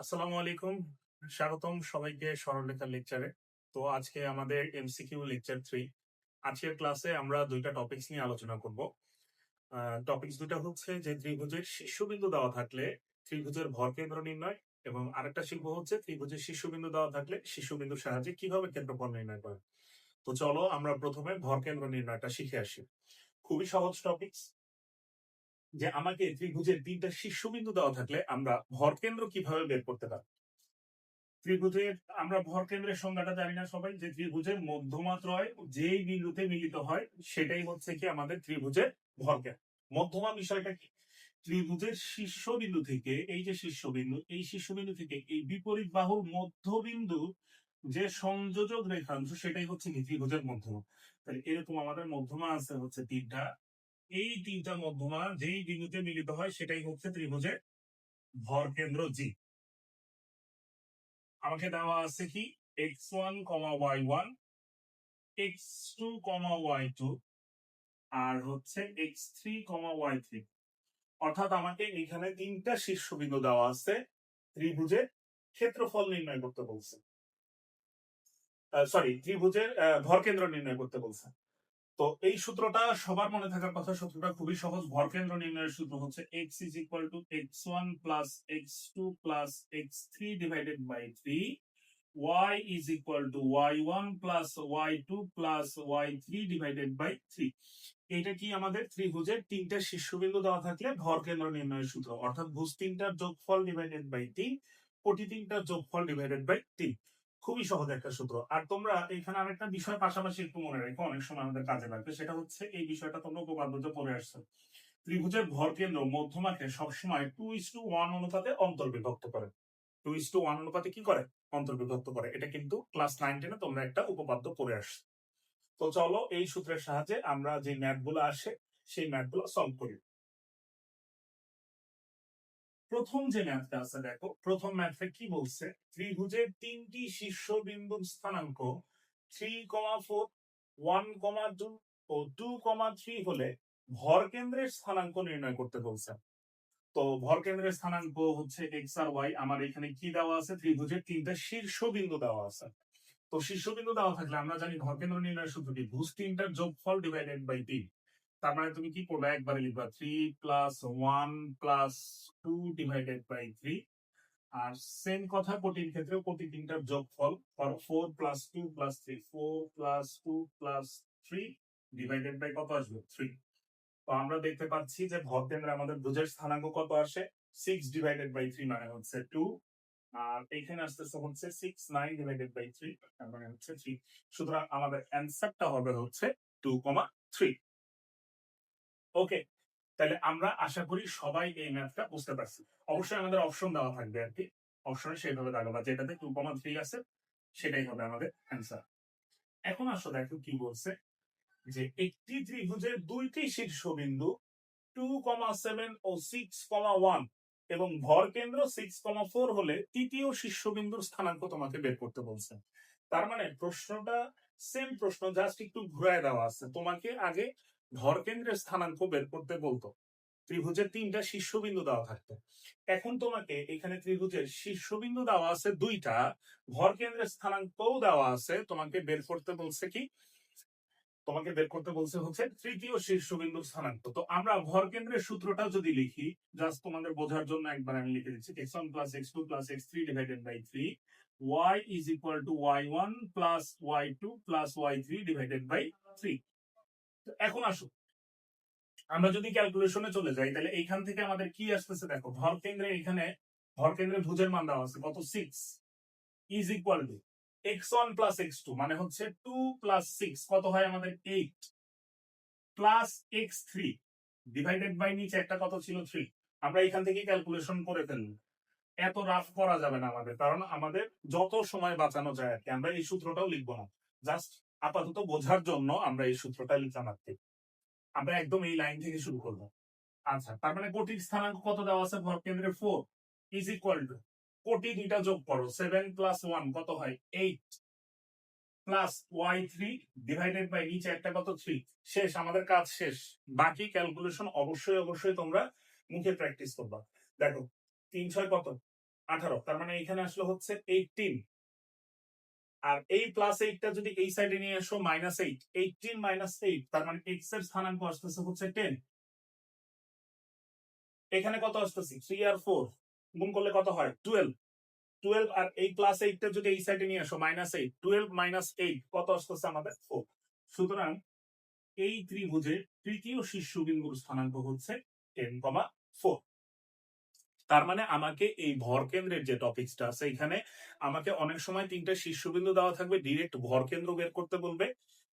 আসসালামু আলাইকুম। স্বাগতম সবাইকে সরলরেখার লেকচারে তো আজকে আমাদের এমসিকিউ লেকচার থ্রি আজকের ক্লাসে আমরা দুইটা টপিকস নিয়ে আলোচনা করব। টপিকস দুটা হচ্ছে যে ত্রিভুজের শীর্ষবিন্দু দেওয়া থাকলে ত্রিভুজের ভর কেন্দ্র নির্ণয় এবং আরেকটা শিল্প হচ্ছে ত্রিভুজের শীর্ষবিন্দু দেওয়া থাকলে শীর্ষবিন্দুর সাহায্যে কীভাবে ক্ষেত্রফল নির্ণয় করে তো চলো আমরা প্রথমে ভর কেন্দ্র নির্ণয়টা শিখে আসি। খুবই সহজ টপিকস যে আমাকে ত্রিভুজের তিনটা শীর্ষবিন্দু দেওয়া থাকলে আমরা ভর কেন্দ্র কীভাবে বের করতে পারি? ত্রিভুজের, আমরা ভর কেন্দ্রের সংজ্ঞাটা জানি না সবাই, যে ত্রিভুজের মধ্যমাত্রয় যেই বিন্দুতে মিলিত হয়, সেটাই হচ্ছে কি আমাদের ত্রিভুজের ভর কেন্দ্র। মধ্যমা বিষয়টা কি? ত্রিভুজের শীর্ষবিন্দু থেকে, এই যে শীর্ষবিন্দু, এই শীর্ষবিন্দু থেকে এই বিপরীত বাহুর মধ্যবিন্দু যে সংযোজক রেখাংশ, সেটাই হচ্ছে কি ত্রিভুজের মধ্যমা। তাহলে এরকম আমাদের মধ্যমা আছে হচ্ছে তিনটা এই তিনটা মধ্যমা যেই বিন্দুতে মিলিত হয় সেটাই হচ্ছে ত্রিভুজের ভর কেন্দ্র জি আমাকে দেওয়া আছে কি? X one comma y one x two comma y two আর হচ্ছে x three comma y three অর্থাৎ আমাকে এখানে তিনটা শীর্ষবিন্দু দেওয়া আছে ত্রিভুজের ক্ষেত্রফল নির্ণয় করতে বলছে। সরি ত্রিভুজের আহ, ভরকেন্দ্র নির্ণয় করতে বলছে। তো এই সূত্রটা সবার মনে থাকার কথা, সূত্রটা খুবই সহজ। ভরকেন্দ্র নির্ণয়ের সূত্র হচ্ছে x is equal to x one plus x two plus x three divided by three y is equal to y one plus y two plus y three divided by three এটা কি আমাদের ত্রিভুজের তিনটা শীর্ষবিন্দু দেওয়া থাকলে ভরকেন্দ্র নির্ণয়ের সূত্র? অর্থাৎ ভুজ তিনটার যোগফল ডিভাইডেড বাই তিন, কোটি তিনটার যোগফল ডিভাইডেড বাই তিন। খুবই সহজ একটা সূত্র। আর তোমরা এখানে আরেকটা বিষয় পাশাপাশি একটু মনে রাখো, অনেক সময় আমাদের কাজে লাগবে, সেটা হচ্ছে এই বিষয়টা তোমরা উপপাদ্যতে পড়ে আসছো। ত্রিভুজের ভর কেন্দ্র মধ্যমাকে সবসময় টু ইস টু ওয়ান অনুপাতে অন্তর্বিভক্ত করে। টু ইস টু ওয়ান অনুপাতে কি করে? অন্তর্বিভক্ত করে। এটা কিন্তু ক্লাস নাইন টেনে তোমরা একটা উপপাদ্য পড়ে আসছো। তো চলো এই সূত্রের সাহায্যে আমরা যে ম্যাথগুলো আসে, সেই ম্যাথগুলো সলভ করি। প্রথম যে ম্যাথটা আছে, দেখো, প্রথম ম্যাথে কি বলছে? ত্রিভুজের তিনটি শীর্ষবিন্দুর স্থানাঙ্ক three comma four one comma two ও টু কমা থ্রি হলে ভর কেন্দ্রের স্থানাঙ্ক নির্ণয় করতে বলছে। তো ভর কেন্দ্রের স্থানাঙ্ক হচ্ছে এক্স আর ওয়াই আমার এখানে কি দেওয়া আছে? ত্রিভুজের তিনটা শীর্ষবিন্দু দেওয়া আছে। তো শীর্ষবিন্দু দেওয়া থাকলে আমরা জানি ভর কেন্দ্র নির্ণয়ের সূত্রটি ভুজ তিনটার যোগফল ডিভাইডেড বাই তিন। তার মানে তুমি কি করবে একবারে লিখবা three plus one plus two divided by three R same কথা কোটির ক্ষেত্রেও কোটি তিনটার যোগফল four plus two plus three four plus two plus three divided by কত আসবে? থ্রি তো আমরা দেখতে পাচ্ছি যে ভর কেন্দ্রে আমাদের ভুজের স্থানাঙ্ক কত আসে? সিক্স ডিভাইডেড বাই থ্রি মানে হচ্ছে টু আর এখানে আসতেছে হচ্ছে six nine divided by three মানে হচ্ছে থ্রি সুতরাং আমাদের অ্যান্সারটা হবে হচ্ছে টু কমা থ্রি ওকে তাহলে আমরা আশা করি সবাই এই ম্যাথটা বুঝতে পারছি। অবশ্যই আমাদের অপশন দেওয়া থাকবে আর কি। অপশনে সেইভাবে দেখাবা যেটাতে টু কমা থ্রি আছে, সেটাই হবে আমাদের অ্যান্সার এখন আসো দেখো কি বলছে। যে একটি ত্রিভুজের দুইটি শীর্ষবিন্দু টু কমা সেভেন ও সিক্স কমা ওয়ান এবং ভর কেন্দ্র সিক্স কমা ফোর হলে তৃতীয় শীর্ষবিন্দুর স্থানাঙ্ক তোমাকে বের করতে বলছে। তার মানে প্রশ্নটা সেম প্রশ্ন জাস্ট একটু ঘুরায় দেওয়া আছে। তোমাকে আগে ভর কেন্দ্রের স্থানাঙ্ক বের করতে বলতো। ত্রিভুজের তিনটা শীর্ষবিন্দু দেওয়া থাকতো। এখন তোমাকে এখানে ত্রিভুজের শীর্ষবিন্দু দেওয়া আছে দুইটা ভর কেন্দ্রের স্থানাঙ্কও দেওয়া আছে, তোমাকে বের করতে বলছে কি? তোমাকে বের করতে বলছে হচ্ছে তৃতীয় শীর্ষবিন্দুর স্থানাঙ্ক। তো আমরা ভর কেন্দ্রের সূত্রটা যদি লিখি জাস্ট তোমাদের বোঝার জন্য একবার আমি লিখে দিচ্ছি x one plus x two plus x three divided by three y is equal to y one plus y two plus y three divided by three এখন আসো আমরা যদি ক্যালকুলেশনে চলে যাই, তাহলে এইখান থেকে আমাদের কি আসতেছে দেখো, ভর কেন্দ্রে এখানে, ভর কেন্দ্রে ভুজের মান দেওয়া আছে, কত? Six is equal to x one plus x two মানে হচ্ছে টু প্লাস সিক্স কত হয় আমাদের? Eight plus x three divided by নিচে একটা কত ছিল? থ্রি আমরা এখান থেকে ক্যালকুলেশন করে ফেলব। এত রাফ করা যাবে না আমাদের, কারণ আমাদের যত সময় বাঁচানো যায় আর কি, আমরা এই সূত্রটাও লিখব না। জাস্ট আপাতত বোঝার জন্য আমরা এই সূত্রটা লিখা মাত্র আমরা একদম এই লাইন থেকে শুরু করব। আচ্ছা তার মানে কোটির স্থানাঙ্ক কত দেওয়া আছে ভর কেন্দ্রে? ফোর ইজ ইকুয়াল টু কোটি দুইটা যোগ করো সেভেন প্লাস ওয়ান কত হয়? Eight plus y three divided by নিচে একটা কত? থ্রি শেষ, আমাদের কাজ শেষ। বাকি ক্যালকুলেশন অবশ্যই অবশ্যই তোমরা মুখে প্র্যাকটিস করবা। দেখো, তিন ছয় কত? আঠারো। তার মানে এখানে আসলে হচ্ছে এইটিন আর এই প্লাস এইটটা যদি এই সাইডে নিয়ে আসো minus eight eighteen minus eight তার মানে এক্সের স্থানাঙ্ক আসতেছে হচ্ছে টেন এখানে কত আসতেছে? থ্রি আর ফোর গুণ করলে কত হয়? টুয়েলভ টুয়েলভ আর এই প্লাস এইটটা যদি এই সাইডে নিয়ে আসো minus eight twelve minus eight কত আসতেছে আমাদের? ফোর সুতরাং এই ত্রিভুজের তৃতীয় শীর্ষবিন্দুর স্থানাঙ্ক হচ্ছে টেন কমা ফোর তার মানে আমাকে এই ভর কেন্দ্রের যে টপিকসটা আছে, এখানে আমাকে অনেক সময় তিনটা শীর্ষবিন্দু দেওয়া থাকবে ডিরেক্ট ভর কেন্দ্র বের করতে বলবে,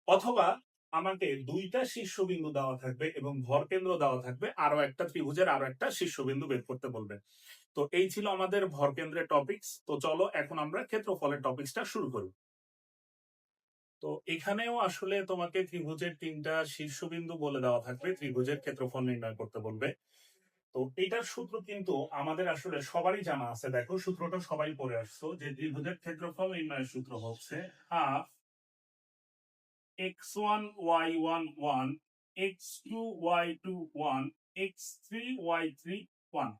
অথবা আমাকে দুইটা শীর্ষবিন্দু দেওয়া থাকবে এবং ভর কেন্দ্র দেওয়া থাকবে, আরও একটা ত্রিভুজের আরও একটা শীর্ষবিন্দু বের করতে বলবে। তো এই ছিল আমাদের ভর কেন্দ্রের টপিকস তো চলো এখন আমরা ক্ষেত্রফলের টপিকসটা শুরু করি। তো এখানেও আসলে তোমাকে ত্রিভুজের তিনটা শীর্ষবিন্দু বলে দেওয়া থাকবে, ত্রিভুজের ক্ষেত্রফল নির্ণয় করতে বলবে। তো এইটার সূত্র কিন্তু আমাদের আসলে সবারই জানা আছে। দেখো, সূত্রটা সবাই পড়ে আসছো যে ত্রিভুজের ক্ষেত্রফল নির্ণয়ের সূত্র হচ্ছে half x one y one one x two y two one x three y three one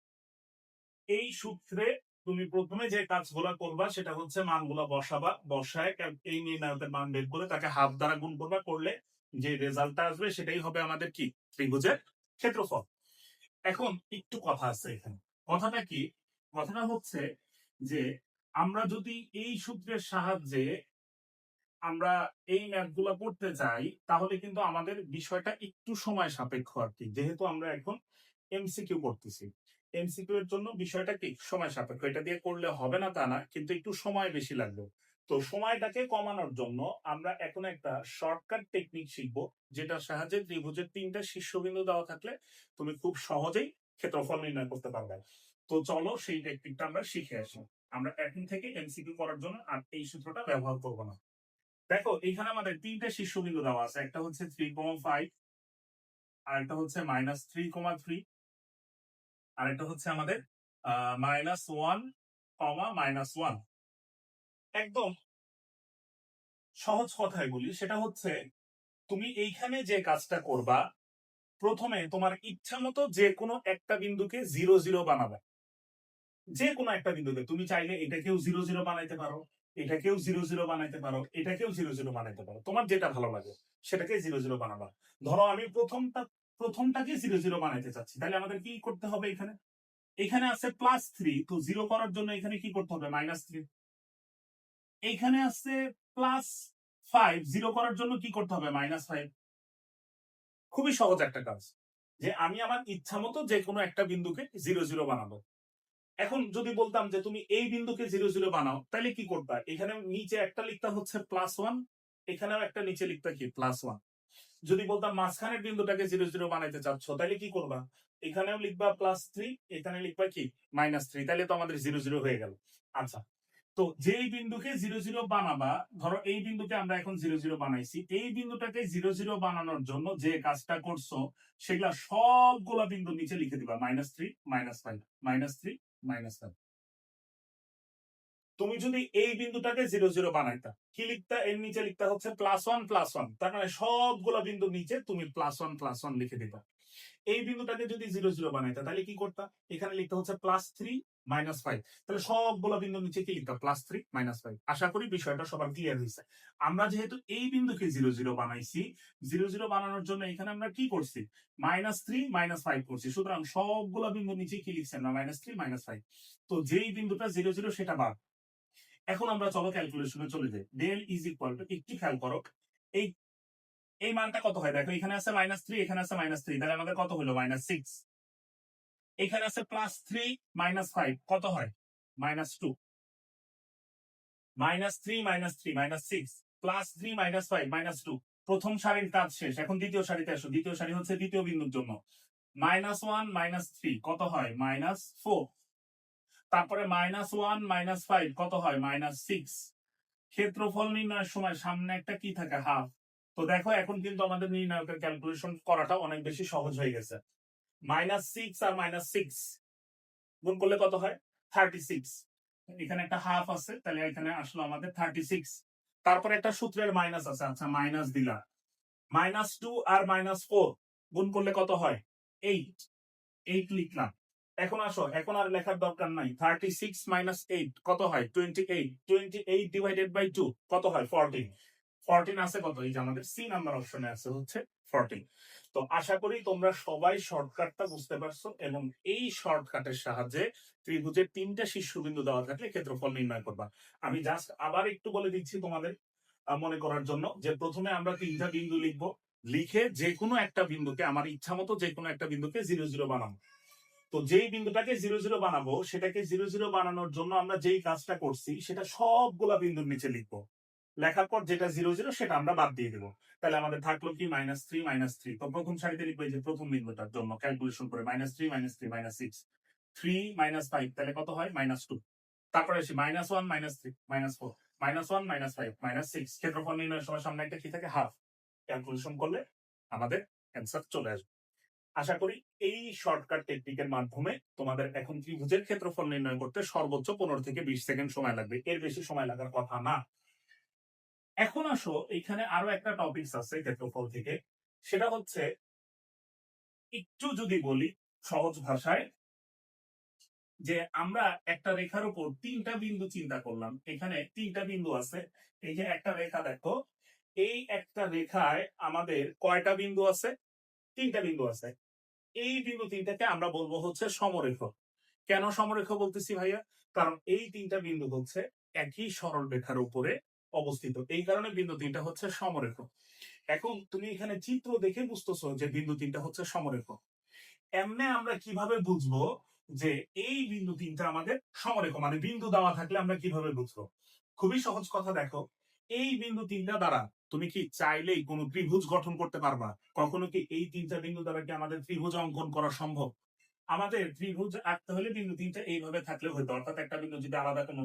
এই সূত্রে তুমি প্রথমে যে কাজগুলো করবা সেটা হচ্ছে মানগুলো বসাবা, বসায় এই নির্ণায়কের মান বের করে তাকে হাফ দ্বারা গুণ করবা, করলে যে রেজাল্টটা আসবে সেটাই হবে আমাদের কি? ত্রিভুজের ক্ষেত্রফল। এখন একটু কথা আছে এখানে। কথাটা কি? কথাটা হচ্ছে যে, আমরা যদি এই সূত্রের সাহায্যে আমরা এই ম্যাথগুলো করতে চাই তাহলে কিন্তু আমাদের বিষয়টা একটু সময় সাপেক্ষ আর কি। যেহেতু আমরা এখন এমসিকিউ করতেছি। এমসিকিউ এর জন্য বিষয়টা কি সময় সাপেক্ষ। এটা দিয়ে করলে হবে না তা না, কিন্তু একটু সময় বেশি লাগবে। তো সময়টাকে কমানোর জন্য আমরা এখন একটা শর্টকাট টেকনিক শিখব যেটার সাহায্যে ত্রিভুজের তিনটা শীর্ষবিন্দু দেওয়া থাকলে তুমি খুব সহজেই ক্ষেত্রফল নির্ণয় করতে পারবে। তো চলো সেই টেকনিকটা আমরা শিখে আসি। আমরা এখন থেকে এমসিকিউ করার জন্য আর এই সূত্রটা ব্যবহার করব না। দেখো, এখানে আমাদের তিনটে শীর্ষবিন্দু দেওয়া আছে। একটা হচ্ছে থ্রি কমা ফাইভ আর একটা হচ্ছে মাইনাস থ্রি কমা থ্রি আর একটা হচ্ছে আমাদের minus one comma minus one একদম সহজ কথায় বলি। সেটা হচ্ছে, তুমি এইখানে যে কাজটা করবা, প্রথমে তোমার ইচ্ছা মতো যে কোনো একটা বিন্দুকে জিরো জিরো বানাবে। যে কোনো একটা বিন্দুকে তুমি চাইলে এটাকেও জিরো জিরো বানাইতে পারো, এটাকেও জিরো জিরো বানাইতে পারো, এটাকেও জিরো জিরো বানাইতে পারো। তোমার যেটা ভালো লাগে, সেটাকে জিরো জিরো বানাবা। ধরো আমি প্রথমটা, প্রথমটাকে জিরো জিরো বানাইতে চাচ্ছি, তাহলে আমাদের কি করতে হবে এখানে? এখানে আছে প্লাস থ্রি তো জিরো করার জন্য এখানে কি করতে হবে? মাইনাস থ্রি এইখানে আছে প্লাস ফাইভ জিরো করার জন্য কি করতে হবে? মাইনাস ফাইভ খুবই সহজ একটা কাজ, যে আমি আমার ইচ্ছা মতো যে কোনো একটা বিন্দুকে জিরো জিরো বানাবো। এখন যদি বলতাম যে তুমি এই বিন্দুকে জিরো জিরো বানাও, তাহলে কি করবা এখানে নিচে একটা লিখতা হচ্ছে প্লাস ওয়ান এখানেও একটা নিচে লিখতা কি? প্লাস ওয়ান যদি বলতাম মাঝখানের বিন্দুটাকে জিরো জিরো বানাইতে চাচ্ছ, তাহলে কি করবা? এখানেও লিখবা প্লাস থ্রি এখানে লিখবা কি? মাইনাস থ্রি তাহলে তো আমাদের জিরো জিরো হয়ে গেল। আচ্ছা তো যেই বিন্দুকে জিরো জিরো বানাবা, ধরো এই বিন্দুকে আমরা এখন জিরো জিরো বানাইছি, এই বিন্দুটাকে জিরো জিরো বানানোর জন্য যে কাজটা করছ, সেগুলা সবগুলা বিন্দু নিচে লিখে দিবা minus three minus five minus three minus five তুমি যদি এই বিন্দুটাকে জিরো জিরো বানাইতা, কি লিখতা? এর নিচে লিখতা হচ্ছে প্লাস ওয়ান প্লাস ওয়ান তার মানে সবগুলা বিন্দু নিচে তুমি প্লাস ওয়ান প্লাস ওয়ান লিখে দিবা। এই বিন্দুটাকে যদি জিরো জিরো বানাইতা, তাহলে কি করতা? এখানে লিখতে হচ্ছে প্লাস থ্রি মাইনাস ফাইভ তাহলে সবগুলো বিন্দু নিচে কি লিখতাম? প্লাস থ্রি মাইনাস ফাইভ আশা করি বিষয়টা সবার ক্লিয়ার হয়েছে। আমরা যেহেতু এই বিন্দুকে জিরো জিরো বানাইছি জিরো জিরো বানানোর জন্য এখানে আমরা কি করছি? মাইনাস থ্রি মাইনাস ফাইভ করছি। সুতরাং সবগুলো বিন্দু নিচে কি লিখছি আমরা মাইনাস থ্রি মাইনাস ফাইভ তো যেই বিন্দুটা জিরো জিরো সেটা বাদ। এখন আমরা চলো ক্যালকুলেশনে চলে যাই। ডেল ইজ ইকুয়াল টু একটু খেয়াল করো। এই এই মানটা কত হয়? দেখো এখানে আছে মাইনাস থ্রি এখানে আছে মাইনাস থ্রি তাহলে আমাদের কত হলো? মাইনাস সিক্স এখানে আছে প্লাস থ্রি মাইনাস ফাইভ কত হয়? Minus two minus three minus three minus six plus three minus five minus two প্রথম সারির কাজ শেষ, এখন দ্বিতীয় সারিতে আসো। দ্বিতীয় সারি হচ্ছে দ্বিতীয় বিন্দুর জন্য। মাইনাস ওয়ান মাইনাস থ্রি কত হয়? মাইনাস ফোর তারপরে মাইনাস ওয়ান মাইনাস ফাইভ কত হয়? মাইনাস সিক্স ক্ষেত্রফল নির্ণয়ের সময় সামনে একটা কি থাকে? হাফ তো দেখো, এখন কিন্তু আমাদের নির্ণায়কের ক্যালকুলেশন করাটা অনেক বেশি সহজ হয়ে গেছে। মাইনাস সিক্স আর মাইনাস সিক্স গুণ করলে কত হয়? থার্টি সিক্স এখানে একটা হাফ আছে, তাহলে এখানে আসলো আমাদের থার্টি সিক্স তারপরে একটা সূত্রের মাইনাস আছে আচ্ছা মাইনাস দিলা মাইনাস টু আর মাইনাস ফোর গুণ করলে কত হয়? এইট এইট লিখলাম। এখন আসো, এখন আর লেখার দরকার নাই। থার্টি সিক্স মাইনাস এইট কত হয়? Twenty eight twenty eight divided by two কত হয়? ফোরটিন ফোরটিন আছে কত? এই যে আমাদের সি নাম্বার অপশনে আছে, হচ্ছে ফোরটিন তো আশা করি তোমরা সবাই শর্টকাটটা বুঝতে পারছ এবং এই শর্টকাটের সাহায্যে ত্রিভুজের তিনটা শীর্ষবিন্দু দেওয়া থাকলে ক্ষেত্রফল নির্ণয় করবা। আমি জাস্ট আবার একটু বলে দিচ্ছি তোমাদের মনে করার জন্য যে প্রথমে আমরা তিনটা বিন্দু লিখব, লিখে যে কোনো একটা বিন্দুকে, আমার ইচ্ছা মতো যে কোনো একটা বিন্দুকে জিরো জিরো বানাবো। তো যেই বিন্দুটাকে জিরো জিরো বানাবো, সেটাকে জিরো জিরো বানানোর জন্য আমরা যেই কাজটা করছি, সেটা সবগুলা বিন্দুর নিচে লিখব। লেখার পর যেটা জিরো জিরো সেটা আমরা বাদ দিয়ে দেবো। তাহলে আমাদের থাকল কি? মাইনাস থ্রি মাইনাস থ্রি তো প্রথম সারিতে লিখব যে প্রথম বিন্দুটার জন্য ক্যালকুলেশন করে minus three minus three minus six three minus five তাহলে কত হয়? মাইনাস টু তারপরে আসি minus one minus three minus four minus one minus five minus six ক্ষেত্রফল নির্ণয়ের সময় সামনে একটা কি থাকে? হাফ ক্যালকুলেশন করলে আমাদের অ্যান্সার চলে আসবে। আশা করি এই শর্টকাট টেকনিকের মাধ্যমে তোমাদের এখন ত্রিভুজের ক্ষেত্রফল নির্ণয় করতে সর্বোচ্চ পনেরো থেকে বিশ সেকেন্ড সময় লাগবে। এর বেশি সময় লাগার কথা না। এখন আসো, এখানে আরও একটা টপিকস আছে ক্ষেত্রফল থেকে। সেটা হচ্ছে, একটু যদি বলি সহজ ভাষায়, যে আমরা একটা রেখার উপর তিনটা বিন্দু চিন্তা করলাম। এখানে তিনটা বিন্দু আছে। এই যে একটা রেখা দেখো, এই একটা রেখায় আমাদের কয়টা বিন্দু আছে? তিনটা বিন্দু আছে। এই বিন্দু তিনটাকে আমরা বলব হচ্ছে সমরেখ। কেন সমরেখ বলতেছি ভাইয়া? কারণ এই তিনটা বিন্দু হচ্ছে একই সরল রেখার উপরে অবস্থিত। এই কারণে বিন্দু তিনটা হচ্ছে সমরেখ। এখন তুমি এখানে চিত্র দেখে বুঝতেছো যে বিন্দু তিনটা হচ্ছে সমরেখ। এমনে আমরা কীভাবে বুঝব যে এই বিন্দু তিনটা আমাদের সমরেখ? মানে বিন্দু দেওয়া থাকলে আমরা কীভাবে বুঝব? খুবই সহজ কথা, দেখো। এই বিন্দু তিনটা দ্বারা তুমি কি চাইলেই কোনো ত্রিভুজ গঠন করতে পারবা? কখনো কি এই তিনটা বিন্দু দ্বারা কি আমাদের ত্রিভুজ অঙ্কন করা সম্ভব? আমাদের ত্রিভুজ আঁকতে হলে বিন্দু তিনটা এইভাবে থাকলে হতো অর্থাৎ একটা বিন্দু যদি আলাদা কোনো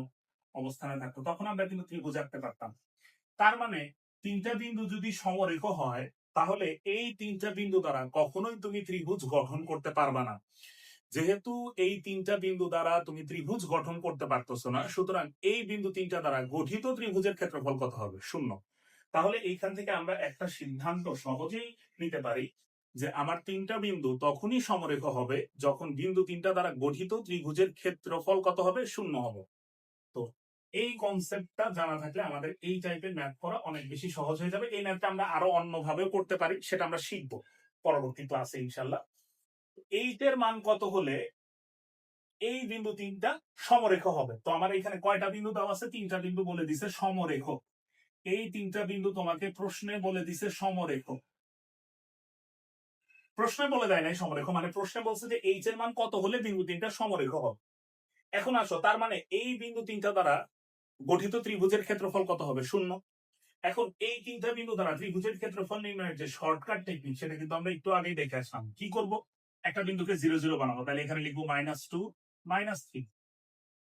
অবস্থানে থাকতো, তখন আমরা কিন্তু ত্রিভুজ আঁকতে পারতাম। তার মানে তিনটা বিন্দু যদি সমরেখ হয়, তাহলে এই তিনটা বিন্দু দ্বারা কখনোই তুমি ত্রিভুজ গঠন করতে পারবা না। যেহেতু এই তিনটা বিন্দু দ্বারা তুমি ত্রিভুজ গঠন করতে পারতেছো না, সুতরাং এই বিন্দু তিনটা দ্বারা গঠিত ত্রিভুজের ক্ষেত্রফল কত হবে? শূন্য। তাহলে এইখান থেকে আমরা একটা সিদ্ধান্ত সহজেই নিতে পারি যে আমার তিনটা বিন্দু তখনই সমরেখ হবে যখন বিন্দু তিনটা দ্বারা গঠিত ত্রিভুজের ক্ষেত্রফল কত হবে? শূন্য হবে। তো এই কনসেপ্টটা জানা থাকলে আমাদের এই টাইপের ম্যাথ করা অনেক বেশি সহজ হয়ে যাবে। এই ম্যাথটা আমরা আরও অন্যভাবেও করতে পারি, সেটা আমরা শিখব পরবর্তী ক্লাসে ইনশাল্লাহ এইটের মান কত হলে এই বিন্দু তিনটা সমরেখ হবে? তো আমার এখানে কয়টা বিন্দু দেওয়া আছে? তিনটা বিন্দু বলে দিছে সমরেখ। এই তিনটা বিন্দু তোমাকে প্রশ্নে বলে দিছে সমরেখ। প্রশ্নে বলে দেয় নাই সমরেখ মানে প্রশ্নে বলছে যে এইচ এর মান কত হলে বিন্দু তিনটা সমরেখ হবে? এখন আসো, তার মানে এই বিন্দু তিনটা দ্বারা গঠিত ত্রিভুজের ক্ষেত্রফল কত হবে? শূন্য। এখন এই তিনটা বিন্দু দ্বারা ত্রিভুজের ক্ষেত্রফল নির্ণয়ের যে শর্টকাট টেকনিক সেটা কিন্তু আমরা একটু আগেই দেখে আসলাম। কি করব? একটা বিন্দুকে জিরো জিরো বানাবো। তাহলে এখানে লিখব মাইনাস টু মাইনাস থ্রি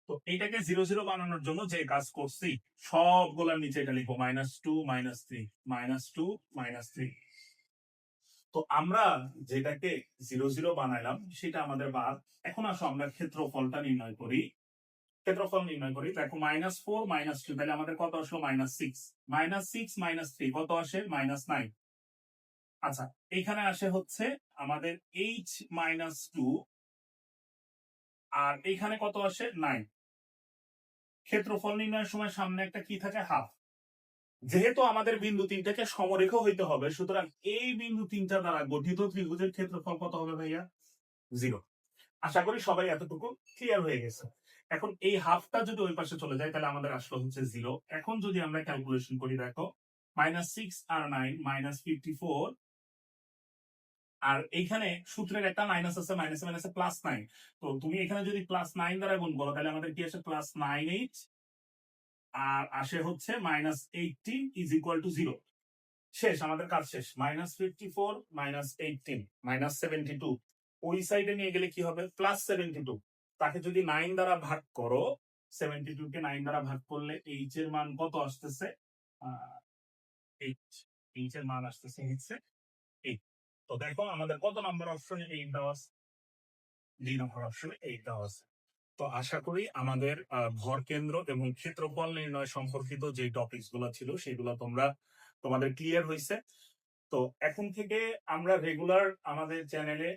তো এইটাকে জিরো জিরো বানানোর জন্য যে কাজ করছি, সবগুলোর নিচে এটা লিখব minus two minus three minus two minus three তো আমরা যেটাকে জিরো জিরো বানাইলাম, সেটা আমাদের বাদ এখন আসো, আমরা ক্ষেত্রফলটা নির্ণয় করি। ক্ষেত্রফল নির্ণয় করি। দেখো মাইনাস ফোর মাইনাস টু তাহলে আমাদের কত আসলো? Minus six minus six minus three কত আসে? মাইনাস নাইন আচ্ছা এখানে আসে হচ্ছে আমাদের এইচ মাইনাস টু আর এখানে কত আসে? নাইন ক্ষেত্রফল নির্ণয়ের সময় সামনে একটা কি থাকে? হাফ যেহেতু আমাদের বিন্দু তিনটাকে সমরেখ হইতে হবে, সুতরাং এই বিন্দু তিনটা দ্বারা গঠিত ত্রিভুজের ক্ষেত্রফল কত হবে ভাইয়া? জিরো আশা করি সবাই এতটুকু ক্লিয়ার হয়ে গেছে। এখন এই হাফটা যদি ওই পাশে চলে যায়, তাহলে আমাদের আসলো হচ্ছে জিরো এখন যদি আমরা ক্যালকুলেশন করি, দেখো মাইনাস সিক্স আর নাইন মাইনাস ফিফটি ফোর আর এইখানে সূত্রের একটা মাইনাস আছে মাইনাসে মাইনাসে প্লাস নাইন তো তুমি এখানে যদি প্লাস নাইন দ্বারা গুণ করো, তাহলে আমাদের কি আসে? প্লাস নাইন এইট আর আসে হচ্ছে minus eighteen is equal to zero শেষ, আমাদের কাজ শেষ। Minus fifty four minus eighteen minus seventy two ওই সাইডে নিয়ে গেলে কি হবে? প্লাস সেভেন্টি টু তাকে যদি নাইন দ্বারা ভাগ করো সেভেন্টি টু কে নাইন দ্বারা ভাগ করলে এইচ এর মান কত আসতেছে? এইট এইচ এর মান আসতেছে হচ্ছে এইট তো দেখো আমাদের কত নম্বর অপশনে এইট দেওয়া আছে? দুই নম্বর অপশনে এইট দেওয়া আছে। তো আশা করি আমাদের ভর কেন্দ্র এবং ক্ষেত্রফল নির্ণয় সম্পর্কিত যে টপিকসগুলো ছিল সেগুলো তোমরা, তোমাদের ক্লিয়ার হয়েছে তো এখন থেকে আমরা রেগুলার আমাদের চ্যানেলে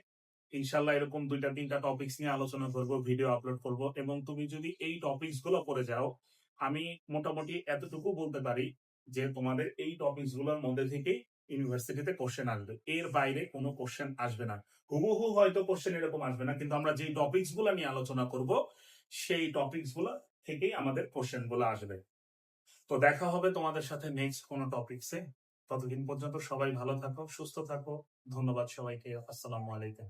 ইনশাল্লাহ এরকম দুইটা, তিনটা টপিকস নিয়ে আলোচনা করব ভিডিও আপলোড করব এবং তুমি যদি এই টপিকসগুলো পড়ে যাও, আমি মোটামুটি এতটুকু বলতে পারি যে তোমাদের এই টপিকসগুলোর মধ্যে থেকেই ইউনিভার্সিটিতে কোশ্চেন আসবে। এর বাইরে কোনো কোশ্চেন আসবে না। হুবহু হয়তো কোশ্চেন এরকম আসবে না, কিন্তু আমরা যে টপিকসগুলো নিয়ে আলোচনা করব, সেই টপিকসগুলো থেকেই আমাদের কোশ্চেনগুলো আসবে। তো দেখা হবে তোমাদের সাথে নেক্সট কোনো টপিকসে ততদিন পর্যন্ত সবাই ভালো থাকো, সুস্থ থাকো। ধন্যবাদ সবাইকে। আসসালামু আলাইকুম।